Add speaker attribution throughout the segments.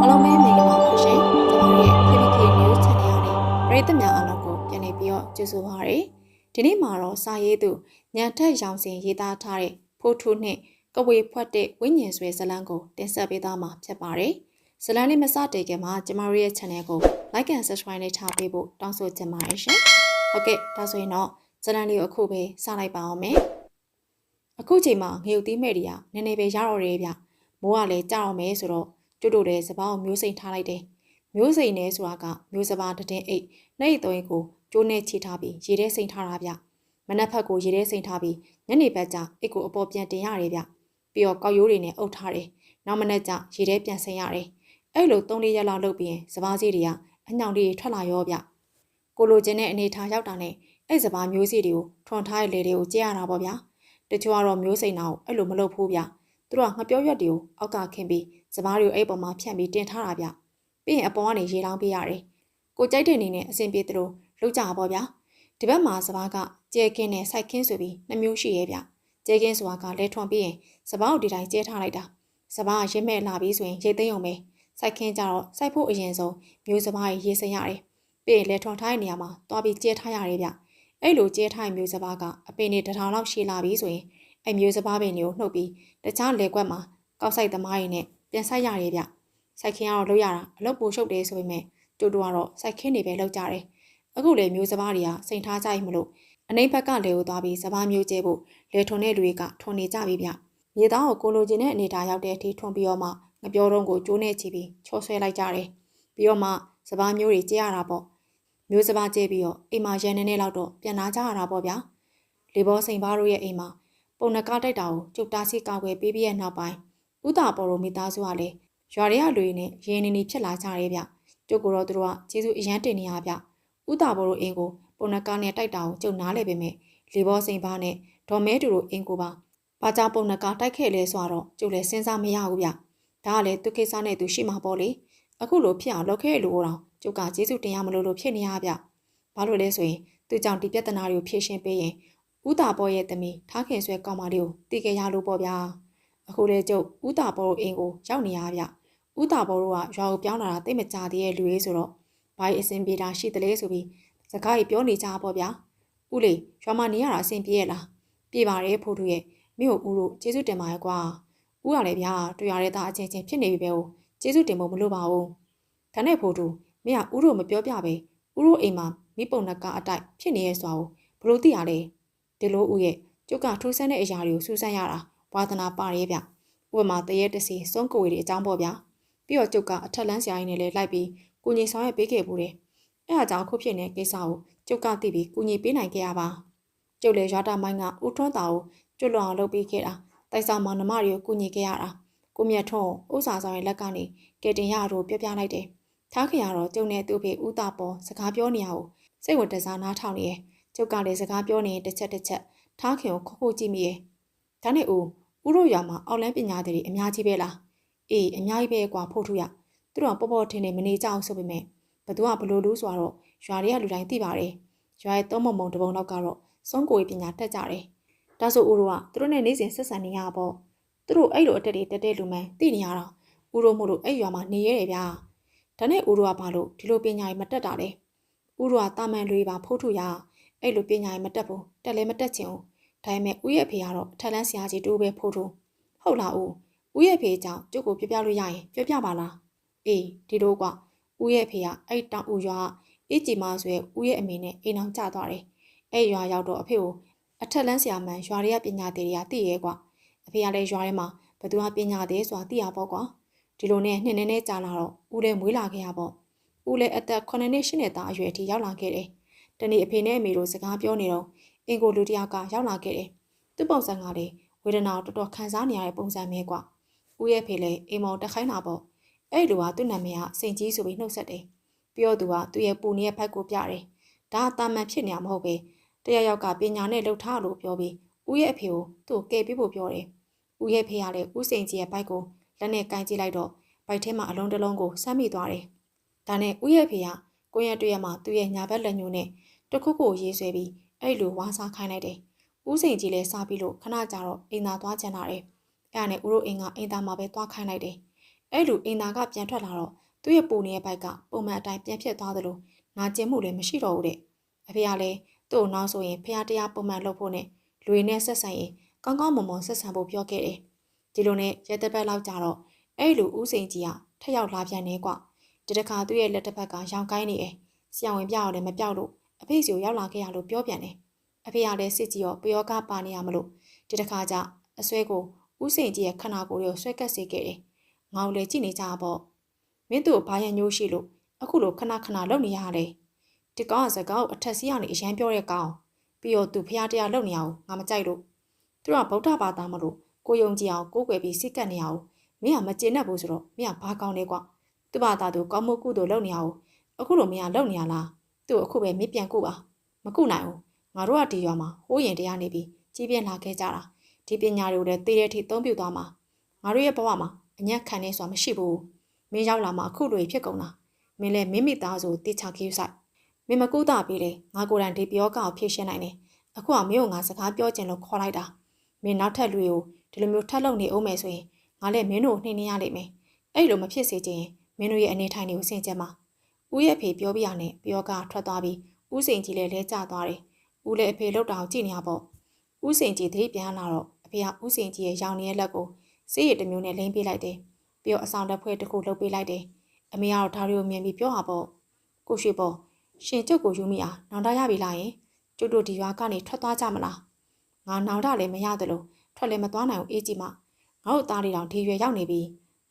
Speaker 1: အားလုံးပဲမင်္ဂလာပါရှင်ကျွန်တော်ရဲ့ KBK News Channel ကနေပရိသတ်များအားလုံးကိုပြန်လည်ပြီးတော့ကြိုဆိုပါရစေဒီနေ့မှာတော့စာရေးသူညံထက်ရောင်စင်ရေးသားထားတဲ့ဖိုးထုနှင့်ကဝေဖွက်တဲ့ဝိညာဉ်ဆွဲဇလံကိုတင်ဆက်ပေးသွားမှာဖြစ်ပါတယ်ဇလံလေးမစတေခင်မှာကျမတို့ရဲ့ channel ကို like and subscribe နဲ့ထားပေးဖို့တောင်းဆိုချင်ပါတယ်ရှင်ဟုတ်ကဲ့ဒါဆိုရင်တော့ဇလံလေးကိုအခုပဲစလိုက်ပါအောင်မယ်အခုချိန်မှာငရုတ်သီးမဲ့တွေကနည်းနည်းပဲရတော့တယ်ဗျမိုးကလည်းကြတော့မယ်ဆိုတော့ ကျွတ်တို့တဲ့စပားကိုမျိုးစိန်ထားလိုက်တယ်။မျိုးစိန်နဲ့ဆိုတာကမျိုးစပားတည်င်းအိတ်နှိပ်သွင်းကိုကျိုးနဲ့ချီထားပြီးရေထဲစိန်ထားတာဗျ။မနက်ဖက်ကိုရေထဲစိန်ထားပြီးညနေဘက်ကျအိတ်ကိုအပေါ်ပြန်တင်ရတယ်ဗျ။ပြီးတော့ကောက်ရိုးတွေနဲ့အုပ်ထားတယ်။နောက်မနေ့ကျရေထဲပြန်စိန်ရတယ်။အဲ့လို၃လေးရက်လောက်လုပ်ပြီးရင်စပားစီးတွေကအညောင်လေးထွက်လာရောဗျ။ကိုလိုချင်တဲ့အနေထားရောက်တာနဲ့အဲ့စပားမျိုးစီတွေကိုထွန်ထားတဲ့လေတွေကိုကြည့်ရတာပေါ့ဗျာ။တချို့ကတော့မျိုးစိန်တာကိုအဲ့လိုမလုပ်ဘူးဗျ။သူတို့ကငပြောရွက်တွေကိုအောက်ကခင်းပြီး စပားတွေကိုအဲ့ပေါ်မှာဖြန့်ပြီးတင်ထားတာဗျပြီးရင်အပေါ်ကနေရေလောင်းပေးရတယ်ကိုကြိုက်တဲ့အနေနဲ့အဆင်ပြေသလိုလုပ်ကြပါဗျာဒီဘက်မှာစပားကကျဲကင်းနဲ့စိုက်ခင်းဆိုပြီးနှမျိုးရှိရဲ့ဗျကျဲကင်းဆိုတာကလဲထွန်ပြီးရင်စပားကိုဒီတိုင်းကျဲထားလိုက်တာစပားရစ်မဲ့လာပြီးဆိုရင်ရေသိမ်းအောင်ပဲစိုက်ခင်းကြတော့စိုက်ဖို့အရင်ဆုံးမျိုးစပားရေစင်ရတယ်ပြီးရင်လဲထွန်ထားတဲ့နေရာမှာတွားပြီးကျဲထားရတယ်ဗျအဲ့လိုကျဲထားတဲ့မျိုးစပားကအပင်တွေတစ်ထောင်လောက်ရှည်လာပြီးဆိုရင်အဲ့မျိုးစပားပင်တွေကိုနှုတ်ပြီးတခြားလေကွက်မှာကောက်ဆိုင်သမားတွေနဲ့ ပြန်ဆိုင်ရတယ်ဗျစိုက်ခင်းကတော့လုပ်ရတာအလုပ်ပိုရှုပ်တယ်ဆိုပေမဲ့တူတူကတော့စိုက်ခင်းတွေပဲလုပ်ကြတယ်အခုလေမျိုးစပားတွေကစိန်ထားကြရင်မလို့အနိမ့်ဘက်ကလေကိုသွားပြီးစပားမျိုးကျဲဖို့လေထွန်တဲ့လူတွေကထွန်နေကြပြီဗျမြေသားကိုကိုလိုချင်တဲ့အနေထားရောက်တဲ့အထိထွန်ပြီးတော့မှငပြောတော့ကိုကျိုးနေချပြီးချောဆွဲလိုက်ကြတယ်ပြီးတော့မှစပားမျိုးတွေကျဲရတာပေါ့မျိုးစပားကျဲပြီးတော့အိမ်မှာရန်နေနေလောက်တော့ပြန်လာကြရတာပေါ့ဗျာလေဘောစိန်ဘားတို့ရဲ့အိမ်မှာပုံနကားတိုက်တာကိုကျုပ်တားစီကောက်ွယ်ပေးပြီးရဲ့နောက်ပိုင်း ဥတာပေါ်တို့မိသားစုကလည်းရွာတွေကလူတွေနဲ့ရင်းနေနေဖြစ်လာကြရဲဗျကျုပ်ကတော့သူတို့ကကျေးဇူးအရန်တင်နေရဗျဥတာပေါ်တို့အင်းကိုပုံနကားနဲ့တိုက်တာကိုကျုပ်နားလဲပေမဲ့လေဘောစိန်ဘာနဲ့ဒေါ်မဲတူတို့အင်းကိုပါဘာကြောင့်ပုံနကားတိုက်ခဲ့လဲဆိုတော့ကျုပ်လည်းစဉ်းစားမရဘူးဗျဒါကလည်းသူကိစ္စနဲ့သူရှိမှာပေါ့လေအခုလိုဖြစ်အောင်လုပ်ခဲ့လို့တော့ကျုပ်ကကျေးဇူးတင်ရမလို့လို့ဖြစ်နေရဗျဘာလို့လဲဆိုရင်သူကြောင့်ဒီပြဿနာတွေကိုဖြေရှင်းပေးရင်ဥတာပေါ်ရဲ့သမီးထားခင်ဆွဲကောင်းမလေးကိုတည်ခဲ့ရလို့ပေါ့ဗျာ အခုလေကျုပ်ဥတာဘောတို့အင်းကိုရောက်နေရဗျဥတာဘောတို့ကရွာကိုပြောင်းလာတာတိတ်မကြသေးရဲ့လူရေးဆိုတော့ဘာအဆင်ပြေတာရှိတလဲဆိုပြီးစကားကြီးပြောနေကြပေါ့ဗျာဥလေရွာမနေရတာအဆင်ပြေရဲ့လားပြေပါတယ်ဖိုးသူရဲ့မိကိုဦးတို့ကျေးဇူးတင်ပါရဲ့ကွာဥရလည်းဗျာတွေ့ရတဲ့သားအချင်းချင်းဖြစ်နေပြီပဲ哦ကျေးဇူးတင်ဖို့မလိုပါဘူးဒါနဲ့ဖိုးသူမင်းကဥတို့မပြောပြပဲဥတို့အိမ်မှာမိပုံနှကအတိုက်ဖြစ်နေရဲ့ဆိုတော့ဘလို့သိရလဲဒီလိုဥရဲ့ကျုပ်ကထိုးဆန်းတဲ့အရာတွေကိုစူးစမ်းရတာ ဝါသနာပါရဲဗျဥပမာတရေတစီစွန့်ကိုဝေတွေအကြောင်းပေါ့ဗျာပြီးတော့ကျုပ်ကအထက်လန်းဆရာကြီးနဲ့လည်းလိုက်ပြီးကုညီဆောင်ရွက်ပေးခဲ့ဘူးတယ်အဲအကြောင်းခုဖြစ်နေတဲ့ကိစ္စကိုကျုပ်ကသိပြီးကုညီပေးနိုင်ခဲ့ရပါကျုပ်လည်းရွာတာမိုင်းကဦးထွန်းတာကိုကျွတ်လွန်အောင်လုပ်ပေးခဲ့တာတိုက်ဆောင်မောင်နှမတွေကိုကုညီခဲ့ရတာကိုမြတ်ထွန်းဥစားဆောင်ရဲ့လက်ကနေကဲတင်ရတို့ပြပြလိုက်တယ်ထားခင်ရတော့ကျုံနဲ့သူ့ဖေဦးတာပေါ်စကားပြောနေရအောင်စိတ်ဝင်တစားနားထောင်နေရဲ့ကျုပ်ကလည်းစကားပြောနေတစ်ချက်တစ်ချက်ထားခင်ကိုခုခုကြည့်မိရဲ့ဒါနဲ့ဦး ဥရောရွာမှာအောက်လန်းပညာတွေအများကြီးပဲလားအေးအများကြီးပဲကွာဖို့ထူရသူတို့ကပေါ်ပေါ်ထင်းနေမနေကြအောင်ဆိုပေမဲ့ဘသူကဘလို့လို့ဆိုတော့ရွာတွေကလူတိုင်းသိပါတယ်ရွာရဲ့သုံးမုံမုံတပုံတော့ကတော့စုံးကိုပညာတက်ကြတယ်ဒါဆိုဥရောကသူတို့နဲ့နေစဉ်ဆက်ဆံနေရပေါ့သူတို့အဲ့လိုအတက်တွေတက်တဲ့လူမှန်သိနေရတော့ဥရောမို့လို့အဲ့ရွာမှာနေရတယ်ဗျာဒါနဲ့ဥရောကဘာလို့ဒီလိုပညာရေးမတက်တာလဲဥရောကတာမန်လွေပါဖို့ထူရအဲ့လိုပညာရေးမတက်ဘူးတက်လည်းမတက်ချင်ဘူး ဒါပေမဲ့ဦးရဲ့ဖေကတော့ထက်လန်းဆရာကြီးတူပဲဖို့ထူဟုတ်လားဦးဦးရဲ့ဖေကြောင့်ကျုပ်ကိုပြပြလို့ရရင်ပြပြပါလားအေးဒီလိုကဦးရဲ့ဖေကအဲ့တောင်ဦးရွာအေးကြည်မဆွဲဦးရဲ့အမေနဲ့အိမ်အောင်ကျသွားတယ်အဲ့ရွာရောက်တော့အဖေကိုအထက်လန်းဆရာမန်ရွာတွေကပညာသေးတွေကသိရဲကွာအဖေကလည်းရွာထဲမှာဘသူကပညာသေးဆိုတာသိရပေါ့ကွာဒီလိုနဲ့နှစ်နေနဲ့ကြာလာတော့ဦးလည်းမွေးလာခဲ့ရပေါ့ဦးလည်းအသက်9နှစ်10နှစ်သားအရွယ်အထိရောက်လာခဲ့တယ်တနေ့အဖေနဲ့အမေတို့စကားပြောနေတော့ အင်ကိုလူတယောက်ကရောက်လာခဲ့တယ်။သူ့ပုံစံကလေဝေဒနာတော်တော်ခံစားနေရတဲ့ပုံစံပဲကွာ။ဦးရဲ့ဖေလည်းအိမ်မောင်တက်ခိုင်းတာပေါ့။အဲ့လူကသူ့နာမည်ကစိန်ကြီးဆိုပြီးနှုတ်ဆက်တယ်။ပြီးတော့သူကသူ့ရဲ့ပူနေတဲ့ဖက်ကိုပြတယ်။ဒါအတာမန်ဖြစ်နေရမဟုတ်ပဲ။တရယောက်ကပညာနဲ့လှုပ်ထားလို့ပြောပြီးဦးရဲ့အဖေကိုသူ့ကိုကယ်ပေးဖို့ပြောတယ်။ဦးရဲ့ဖေကလည်းဦးစိန်ကြီးရဲ့ဘိုက်ကိုလက်နဲ့ကင်ကြည့်လိုက်တော့ဘိုက်ထဲမှာအလုံးတစ်လုံးကိုဆမ်းမိသွားတယ်။ဒါနဲ့ဦးရဲ့ဖေကကိုရက်တွေ့ရမှာသူ့ရဲ့ညာဘက်လက်ညှိုးနဲ့တခုခုရေးဆွဲပြီး အဲ့လိုဝါစားခိုင်းလိုက်တယ်။ဦးစိန်ကြီးလည်းစားပြီးလို့ခဏကြာတော့အိမ်သာသွားချင်လာတယ်။အဲ့ဒါနဲ့ဦးတို့အိမ်ကအိမ်သားမှာပဲသွားခိုင်းလိုက်တယ်။အဲ့လိုအင်သာကပြန်ထွက်လာတော့သူ့ရဲ့ပူနေတဲ့ဘိုက်ကပုံမှန်အတိုင်းပြန်ဖြစ်သွားသလိုနာကျင်မှုလည်းမရှိတော့ဘူးတဲ့အဖေကလည်းသူ့ကိုနောက်ဆိုရင်ဖះတရားပုံမှန်လုပ်ဖို့နဲ့လူရင်းနဲ့ဆက်ဆံရင်ကောင်းကောင်းမွန်မွန်ဆက်ဆံဖို့ပြောခဲ့တယ်ဒီလိုနဲ့ရက်တစ်ပတ်လောက်ကြာတော့အဲ့လိုဦးစိန်ကြီးကထက်ရောက်လာပြန်နေကွာဒီတစ်ခါသူ့ရဲ့လက်တစ်ဖက်ကရောင်ကိုင်းနေတယ်ဆရာဝန်ပြအောင်လည်းမပြောက်လို့ အဖေစီကိုရောက်လာခဲ့ရလို့ပြောပြန်တယ်အဖေကလည်းစစ်ကြီးရောပယောကပါနေရမလို့ဒီတစ်ခါကျအဆွဲကိုဦးစိန်ကြီးရဲ့ခန္ဓာကိုယ်ကိုဆွဲကပ်စေခဲ့တယ်ငေါလည်းကြည့်နေကြပေါ့မင်းတို့ဘာရညိုးရှိလို့အခုလိုခဏခဏလုပ်နေရတယ်ဒီကောင်ကစကားကိုအထက်စီးကနေအရန်ပြောတဲ့ကောင်ပြီးတော့သူဖះတရားလုပ်နေအောင်ငါမကြိုက်လို့သူကဗုဒ္ဓဘာသာမလို့ကိုယုံကြည်အောင်ကိုးကွယ်ပြီးစိတ်ကပ်နေအောင်မင်းကမကျေနပ်ဘူးဆိုတော့မင်းကဘာကောင်းလဲကွာသူ့ဘာသာသူကောင်းမှုကုသိုလ်လုပ်နေအောင်အခုလိုမင်းကလုပ်နေရလား သူ့အခုပဲမင်းပြန်ကုပါမကုနိုင်ဘူးငါတို့ကဒီရွာမှာဟိုးရင်တရားနေပြီးကြီးပြင်းလာခဲ့ကြတာဒီပညာတွေကိုလည်းသိတဲ့အထိသုံးပြသွားမှာငါတို့ရဲ့ဘဝမှာအညံ့ခံနေဆိုတာမရှိဘူးမင်းရောက်လာမှအခုလိုဖြစ်ကုန်တာမင်းလည်းမိမိသားစုတိချခေးဆိုင်မင်းမကူတာပြီးလေငါကိုယ်တိုင်ဒီပြောကောက်ဖြည့်ရှင်းနိုင်တယ်အခုကမင်းကငါစကားပြောချင်လို့ခေါ်လိုက်တာမင်းနောက်ထပ်လူကိုဒီလိုမျိုးထပ်လုပ်နေအောင်မယ်ဆိုရင်ငါလည်းမင်းတို့နှိမ့်နေရလိမ့်မယ်အဲ့လိုမဖြစ်စေချင်မင်းတို့ရဲ့အနေထိုင်တွေကိုစင်ကြမှာ ဦးရဲ့အဖေပြောပြရနဲ့ပြောကထွက်သွားပြီးဦးစိန်ကြီးလည်းလဲကျသွားတယ်ဦးလည်းအဖေလောက်တောင်ကြည့်နေရပေါ့ဦးစိန်ကြီးသတိပြန်လာတော့အဖေကဦးစိန်ကြီးရဲ့ရောင်နေတဲ့လက်ကိုစေးရည်တစ်မျိုးနဲ့လိမ့်ပေးလိုက်တယ်ပြီးတော့အဆောင်လက်ဖွဲတစ်ခုလှုပ်ပေးလိုက်တယ်အမေကတော့ဒါတွေကိုမြင်ပြီးပြောတာပေါ့ကိုရွှေပေါ်ရှင်ကျုပ်ကိုယူမိအားနောင်တရပြီလားယင်ကျုပ်တို့ဒီရွာကနေထွက်သွားကြမလားငါနောင်တလည်းမရတယ်လို့ထွက်လည်းမသွားနိုင်ဘူးအေးကြီးမငါတို့သားလေးတောင်ဒီရွယ်ရောက်နေပြီ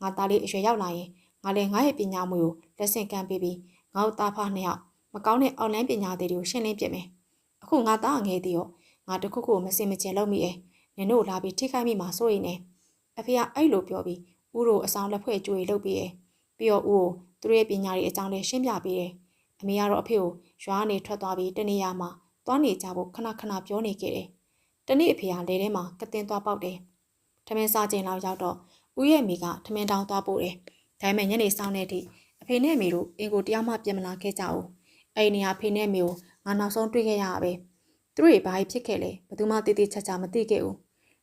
Speaker 1: ငါသားလေးအရွယ်ရောက်လာရင်ငါလည်းငါရဲ့ပညာမွေကိုလက်ဆင့်ကမ်းပေးပြီး ငါတို့သားဖားနှစ်ယောက်မကောင်းတဲ့အောက်လိုင်းပညာတွေကိုရှင်းလင်းပြမယ်အခုငါသားငယ်သေးရောငါတခုခုမစင်မကျင်လုပ်မိရဲ့နင်တို့လာပြီးထိခိုက်မိမှာစိုးရိမ်နေအဖေကအဲ့လိုပြောပြီးဦးတို့အဆောင်လက်ဖွဲ့ကြွေလုပ်ပြီးရဲ့ပြီးတော့ဦးကိုသူတို့ရဲ့ပညာတွေအကြောင်းလေးရှင်းပြပေးတယ်အမေကတော့အဖေကိုရွာကနေထွက်သွားပြီးတနေရာမှာသွားနေကြဖို့ခဏခဏပြောနေခဲ့တယ်တနေ့အဖေကလေထဲမှာကတင်သွားပေါက်တယ်ထမင်းစားချိန်လောက်ရောက်တော့ဦးရဲ့မိကထမင်းတောင်းသွားပို့တယ်ဒါပေမဲ့ညနေဆောင်တဲ့အထိ အဖေနဲ့အမေတို့အင်ကိုတရားမှပြန်မလာခဲ့ကြဘူးအဲ့ဒီနေရာအဖေနဲ့အမေကိုငါနောက်ဆုံးတွေ့ခဲ့ရတာပဲသူတို့တွေဘာဖြစ်ခဲ့လဲဘယ်သူမှတည်တည်ချာချာမသိခဲ့ဘူး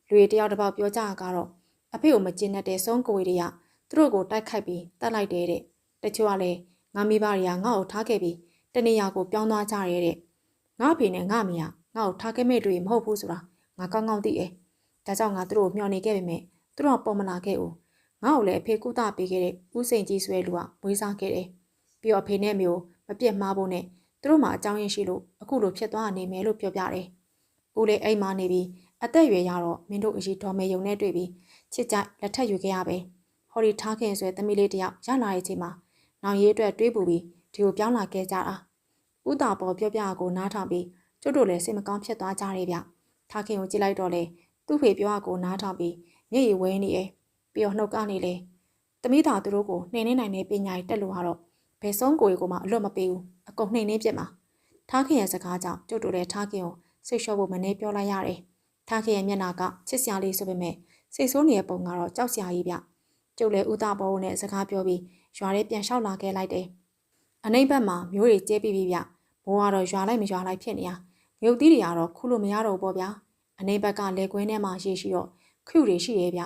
Speaker 1: လူတွေတယောက်တစ်ပေါက်ပြောကြတာကတော့အဖေကိုမကျင်တတ်တဲ့ဆုံးကိုဝေတွေကသူတို့ကိုတိုက်ခိုက်ပြီးတတ်လိုက်တယ်တဲ့တချို့ကလည်းငါမိဘတွေကငါ့ကိုထားခဲ့ပြီးတနေရာကိုပြောင်းသွားကြရဲတဲ့ငါအဖေနဲ့ငါမိကငါ့ကိုထားခဲ့မဲ့တွေမဟုတ်ဘူးဆိုတာငါကောင်းကောင်းသိတယ်ဒါကြောင့်ငါသူတို့ကိုမျှော်နေခဲ့ပေမဲ့သူတို့ကပုံမလာခဲ့ဘူး ငါ့ကိုလည်းအဖေကုသပေးခဲ့တဲ့ဦးစိန်ကြီးဆွဲလူကမွေးစားခဲ့တယ်ပြီးတော့အဖေနဲ့မျိုးမပြတ်မှားဖို့နဲ့သူတို့မှအကြောင်းရင်းရှိလို့အခုလိုဖြစ်သွားနေမယ်လို့ပြောပြတယ်ဦးလေးအိမ်မှာနေပြီးအသက်အရွယ်ရတော့မင်းတို့အရှိတော်မေယုံနဲ့တွေ့ပြီးချစ်ကြလက်ထက်ယူခဲ့ရပဲဟော်ဒီထားခင်ဆွဲသမီးလေးတယောက်ရလာတဲ့အချိန်မှာနောင်ရေးအတွက်တွေးပူပြီးဒီကိုပြောင်းလာခဲ့ကြတာဥတာပေါ်ပြောပြကိုနားထောင်ပြီးကျုပ်တို့လည်းစိတ်မကောင်းဖြစ်သွားကြတယ်ဗျထားခင်ကိုကြည့်လိုက်တော့လေသူ့ဖေပြောကိုနားထောင်ပြီးမျက်ရည်ဝဲနေရဲ့ ပြီးတော့နှုတ်ကနေလေသမီးသားသူတို့ကိုနှိမ်နေနိုင်တဲ့ပညာရေးတက်လို့ကတော့ဘယ်ဆုံးကိုယ်ကိုမှအလွတ်မပေးဘူးအကုန်နှိမ်နေပြစ်မှာထားခင်ရဲ့စကားကြောင့်ကျုပ်တို့လည်းထားခင်ကိုစိတ်လျှော့ဖို့မနေပြောလိုက်ရတယ်ထားခင်ရဲ့မျက်နှာကချစ်စရာလေးဆိုပေမဲ့စိတ်ဆိုးနေတဲ့ပုံကတော့ကြောက်စရာကြီးဗျကျုပ်လည်းဥတာဘောနဲ့စကားပြောပြီးရွာထဲပြန်လျှောက်လာခဲ့လိုက်တယ်အနိမ့်ဘက်မှာမျိုးတွေကျဲပြီးပြီဗျမိုးကတော့ရွာလိုက်မရွာလိုက်ဖြစ်နေရမြုပ်သီးတွေကတော့ခုလို့မရတော့ဘူးပေါ့ဗျာအနိမ့်ဘက်ကလေကွင်းထဲမှာရေရှိတော့ခရုတွေရှိရဲ့ဗျ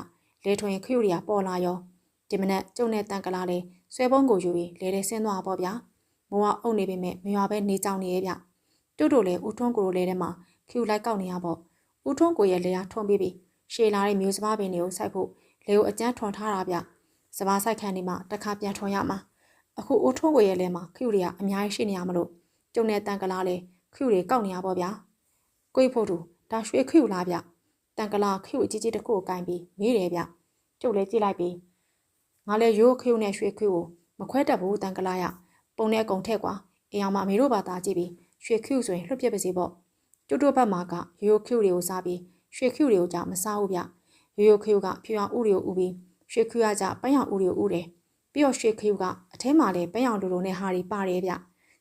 Speaker 1: လေထွင်ခရုတွေကပေါ်လာရောဒီမနက်ကျုံနဲ့တန်ကလာလေးဆွဲပုံးကိုယူပြီးလေထဲဆင်းသွားပေါ့ဗျာမိုးကအုပ်နေပေမဲ့မရွာပဲနေကြောင်နေရဲ့ဗျတို့တို့လည်းဦးထွန်းကိုလိုလေထဲမှာခရုလိုက်ကောက်နေရပေါ့ဦးထွန်းကိုရဲ့လေအားထွန်းပြီးပြီရှေလာတဲ့မျိုးစပါးပင်တွေကိုစိုက်ဖို့လေကိုအကျန်းထွန်ထားတာဗျစပါးစိုက်ခံနေမှတစ်ခါပြန်ထွန်ရမှာအခုအိုးထုံးကိုရဲ့လဲမှာခရုတွေကအများကြီးရှိနေရမလို့ကျုံနဲ့တန်ကလာလဲခရုတွေကောက်နေရပါဗျာကိုိဖို့သူဒါရွှေခရုလားဗျ တန်ကလာခရုအကြီးကြီးတစ်ခုကိုကင်ပြီးမေးတယ်ဗျကျုပ်လဲကြည့်လိုက်ပြီးငါလဲရိုးခရုနဲ့ရွှေခရုကိုမခွဲတတ်ဘူးတန်ကလာရပုံနဲ့အကုန်ထက်ကွာအေးအောင်မအမေတို့ဘာသာကြည့်ပြီးရွှေခရုဆိုရင်လွတ်ပြပါစေပေါ့ကျုပ်တို့ဘက်မှာကရိုးခရုတွေကိုစားပြီးရွှေခရုတွေကိုကြမစားဘူးဗျရိုးရိုးခရုကဖြူအောင်ဥတွေကိုဥပြီးရွှေခရုကကြပန်းရောင်ဥတွေကိုဥတယ်ပြီးတော့ရွှေခရုကအထဲမှာလည်းပန်းရောင်လိုလိုနဲ့ဟာတွေပါတယ်ဗျ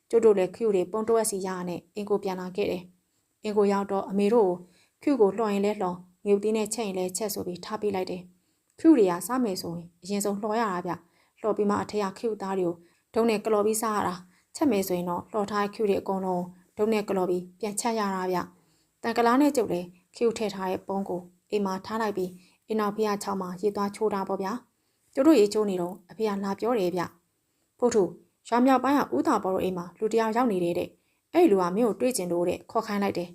Speaker 1: ကျုပ်တို့လည်းခရုတွေပုံတော့စီရရနဲ့အင်ကိုပြန်လာခဲ့တယ်အင်ကိုရောက်တော့အမေတို့ကို ခရုကိုလှော်ရင်လဲလှော်ငုတ်တင်းနဲ့ချက်ရင်လဲချက်ဆိုပြီးထားပေးလိုက်တယ်ခရုတွေကစားမယ်ဆိုရင်အရင်ဆုံးလှော်ရတာဗျလှော်ပြီးမှအထက်ကခရုသားတွေကိုဒုံနဲ့ကလော်ပြီးစားရတာချက်မယ်ဆိုရင်တော့လှော်ထားခရုတွေအကုန်လုံးဒုံနဲ့ကလော်ပြီးပြန်ချက်ရတာဗျတန်ကလားနဲ့ကျုပ်လည်းခရုထည့်ထားတဲ့ပုံးကိုအိမ်မှာထားလိုက်ပြီးအိမ်နောက်ဖျားချောင်းမှာရေသွားချိုးတာပေါ့ဗျာကျတို့ရေချိုးနေတော့အဖေကလာပြောတယ်ဗျဖို့ထုရွာမြောက်ပိုင်းကဥသာပေါ်တို့အိမ်မှာလူတယောက်ရောက်နေတဲ့တဲ့အဲ့လူကမင်းကိုတွေ့ကျင်လို့တဲ့ခေါ်ခိုင်းလိုက်တယ်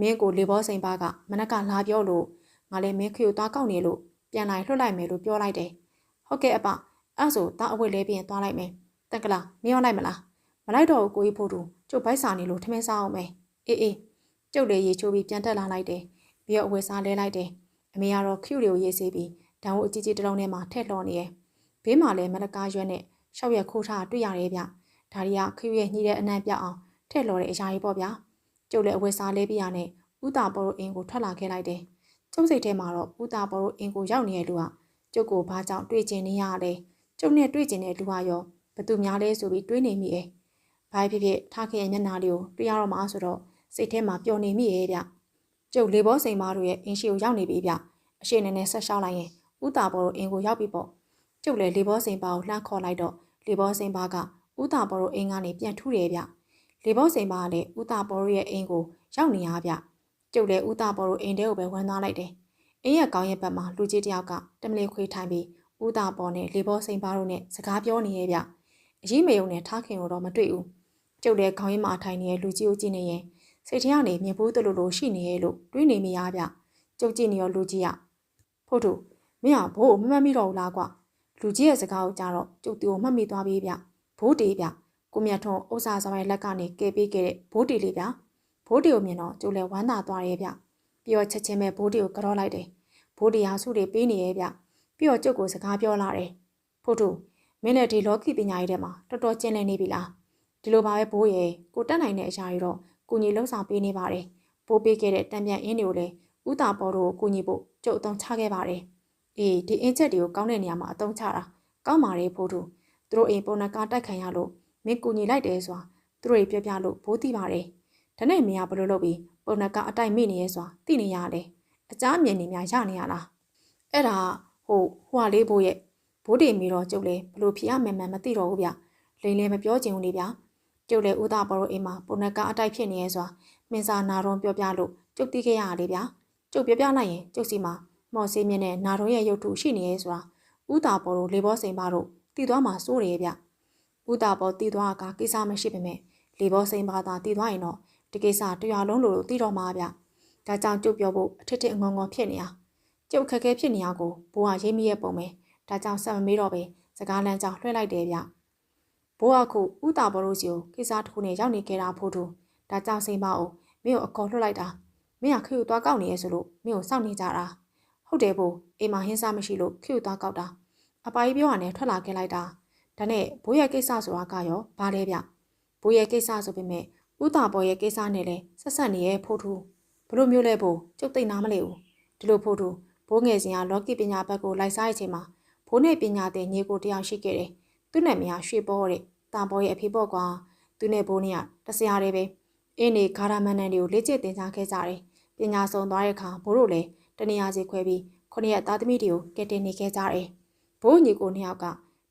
Speaker 1: မင်းကိုလေဘောစိန်ပါကမနက်ကလာပြောလို့ငါလည်းမင်းခရီကိုသွားကောက်နေလို့ပြန်လာလွှတ်လိုက်မယ်လို့ပြောလိုက်တယ်ဟုတ်ကဲ့အပအဲ့ဆိုတာအဝတ်လဲပြင်သွားလိုက်မယ်တက်ကလားမင်းရောက်လိုက်မလားမလိုက်တော့ဘူးကိုကြီးဖို့ထုကျုပ်ဘိုက်စာနေလို့ထမင်းစားအောင်မယ်အေးအေးကျုပ်လည်းရေချိုးပြီးပြန်တက်လာလိုက်တယ်ပြီးတော့အဝတ်စားလဲလိုက်တယ်အမေကတော့ခ ्यू တွေကိုရေးစေးပြီးတန်ဝအကြီးကြီးတစ်လုံးထဲမှာထည့်လှော်နေရဲ့ဘေးမှာလည်းမလကားရွက်နဲ့ရှောက်ရက်ခိုးထားတွေ့ရတယ်ဗျဒါရီကခ ्यू ရဲ့ညှိတဲ့အနံ့ပြောက်အောင်ထည့်လှော်တဲ့အရာကြီးပေါ့ဗျာ ကျုပ်လည်းအဝတ်စားလဲပြီးရနဲ့ဥတာပေါ်တို့အင်းကိုထွက်လာခဲ့လိုက်တယ်ကျုပ်စိတ်ထဲမှာတော့ဥတာပေါ်တို့အင်းကိုရောက်နေတဲ့လူကကျုပ်ကိုဘာကြောင့်တွေ့ကျင်နေရလဲကျုပ်နဲ့တွေ့ကျင်တဲ့လူကရောဘသူများလဲဆိုပြီးတွေးနေမိရဲ့ဘာဖြစ်ဖြစ်ထားခင်ရဲ့မျက်နှာလေးကိုတွေ့ရတော့မှဆိုတော့စိတ်ထဲမှာပျော်နေမိရဲ့ဗျကျုပ်လေဘောစိန်မားတို့ရဲ့အင်းရှိကိုရောက်နေပြီဗျအရှိနေနဲ့ဆက်လျှောက်လိုက်ရင်ဥတာဘောတို့အင်းကိုရောက်ပြီပေါ့ကျုပ်လည်းလေဘောစိန်ပါကိုလှမ်းခေါ်လိုက်တော့လေဘောစိန်ပါကဥတာဘောတို့အင်းကနေပြန်ထူတယ်ဗျ လေဘောစိန်ပါကလည်းဥတာဘောတို့ရဲ့အင်းကိုရောက်နေရဗျကျုပ်လည်းဥတာဘောတို့အင်းတဲကိုပဲဝမ်းသွားလိုက်တယ်အင်းရဲ့ကောင်းရဲ့ဘက်မှာလူကြီးတယောက်ကတမလီခွေထိုင်ပြီးဥတာဘောနဲ့လေဘောစိန်ပါတို့နဲ့စကားပြောနေရဲ့ဗျအကြီးမေုံနဲ့ထားခင်ကိုတော့မတွေ့ဘူးကျုပ်လည်းခေါင်းရင်းမှာထိုင်နေတဲ့လူကြီးကိုကြည့်နေရင်စိတ်ထဲကနေမြင်ဖို့တလို့လို့ရှိနေရဲ့လို့တွေးနေမိရဗျကျုပ်ကြည့်နေရောလူကြီးကဖို့တို့မင်းကဘိုးမမှတ်မိတော့ဘူးလားကွာလူကြီးရဲ့စကားကိုကြားတော့ကျုပ်သူကိုမှတ်မိသွားပြီဗျဘိုးတေးဗျ ကိုမြတ်ထွန်းဥစ္စာဆောင်ရဲ့လက်ကနေကဲပေးခဲ့တဲ့ဘိုးတေးလေးဗျဘိုးတေးကိုမြင်တော့ကျုပ်လည်းဝမ်းသာသွားရဲ့ဗျပြီးတော့ချက်ချင်းပဲဘိုးတေးကိုကြောလိုက်တယ်ဘိုးတေးဟာစုတွေပေးနေရဲ့ဗျပြီးတော့ကျုပ်ကိုစကားပြောလာတယ်ဖို့တို့မင်းလည်းဒီလောကီပညာရေးထဲမှာတော်တော်ကျင့်လည်နေပြီလားဒီလိုပါပဲဘိုးရဲ့ကိုတက်နိုင်တဲ့အရာတွေတော့ကိုညီလှုပ်ဆောင်ပေးနေပါတယ်ပိုးပေးခဲ့တဲ့တံပြန်အင်းတွေကိုလည်းဥတာပေါ်တို့ကိုကိုညီဖို့ကြုတ်အုံချခဲ့ပါတယ်အေးဒီအင်းချက်တွေကိုကောင်းတဲ့နေရာမှာအတုံးချတာကောင်းပါတယ်ဖိုးတို့သူတို့အိမ်ပုံနှကားတိုက်ခံရလို့ မင်းကိုညီလိုက်တယ်ဆိုတာသူတို့တွေပြောပြလို့ဘိုးသိပါတယ်ဒါနဲ့မင်းကဘယ်လိုလုပ်ပြီးပုံနှကားအတိုက်မိနေရဲဆိုတာသိနေရတယ်အကြမ်းမြင်နေများရနေရလားအဲ့ဒါဟိုဟွာလေးဘိုးရဲ့ဘိုးတေမီတော့ကျုပ်လေဘလို့ဖြစ်ရမှန်မှန်မသိတော့ဘူးဗျလိန်လည်းမပြောချင်ဘူးလေဗျကျုပ်လည်းဥဒဘော်တို့အိမ်မှာပုံနှကားအတိုက်ဖြစ်နေရဲဆိုတာမင်းစာနာတော့ပြောပြလို့ကျုပ်သိခဲ့ရလေဗျကျုပ်ပြောပြလိုက်ရင်ကျုပ်စီမှာမော်စေးမြင့်နဲ့နာတော်ရဲ့ရုပ်ထုရှိနေရဲဆိုတာဥတာပေါ်တို့လေဘောစိန်ပါတို့တည်သွားမှာစိုးတယ်ဗျ ဥတာပေါ်တည်သွားကကိစ္စမရှိပေမဲ့လေဘောစိန်ပါသာတည်သွားရင်တော့ဒီကိစ္စတရွာလုံးလိုလိုတည်တော့မှာဗျဒါကြောင့်ကျုပ်ပြောဖို့အထစ်ထစ်အငုံငုံဖြစ်နေတာကျုပ်ခက်ခဲဖြစ်နေရကိုဘိုးကရေးမိရဲ့ပုံပဲဒါကြောင့်ဆက်မမေးတော့ပဲစကားလမ်းကြောင်းလွှဲလိုက်တယ်ဗျဘိုးကခုဥတာဘောတို့စီကိုကိစ္စတစ်ခုနဲ့ရောက်နေကြတာဖို့တို့ဒါကြောင့်စိန်ပါအောင်မင်းကိုအခေါ်လွှတ်လိုက်တာမင်းကခရီးကိုသွားကောက်နေရဲဆိုလို့မင်းကိုစောင့်နေကြတာဟုတ်တယ်ဘို့အိမ်မှာဟင်းစားမရှိလို့ခရီးကိုသွားကောက်တာအပိုင်ပြောရနဲ့ထွက်လာခဲ့လိုက်တာ ဒါနဲ့ဘိုးရဲ့ကိစ္စဆိုတာကရောဘာလဲဗျဘိုးရဲ့ကိစ္စဆိုပေမဲ့ဥတာပေါ်ရဲ့ကိစ္စနဲ့လဲဆက်ဆက်နေရဲ့ဖို့ထူဘလို့မျိုးလဲဘို့ကျုပ်သိနာမလဲဘူးဒီလိုဖို့ထူဘိုးငယ်စဉ်ကလောကီပညာဘက်ကိုလိုက်စားတဲ့အချိန်မှာဘိုးနဲ့ပညာတဲ့ညီကိုတယောက်ရှိခဲ့တယ်သူ့နာမည်ကရွှေပေါ်တဲ့တာပေါ်ရဲ့အဖေပေါ့ကွာသူနဲ့ဘိုးနဲ့ကတဆရာတွေပဲအင်းနေဂါရမန်နန်တွေကိုလေ့ကျင့်သင်ကြားခဲ့ကြတယ်ပညာဆုံးသွားတဲ့အခါဘိုးတို့လည်းတနေရာစီခွဲပြီးခုနှစ်ရက်သားသမီးတွေကိုကယ်တင်နေခဲ့ကြတယ်။ဘိုးညီကိုနှစ်ယောက်က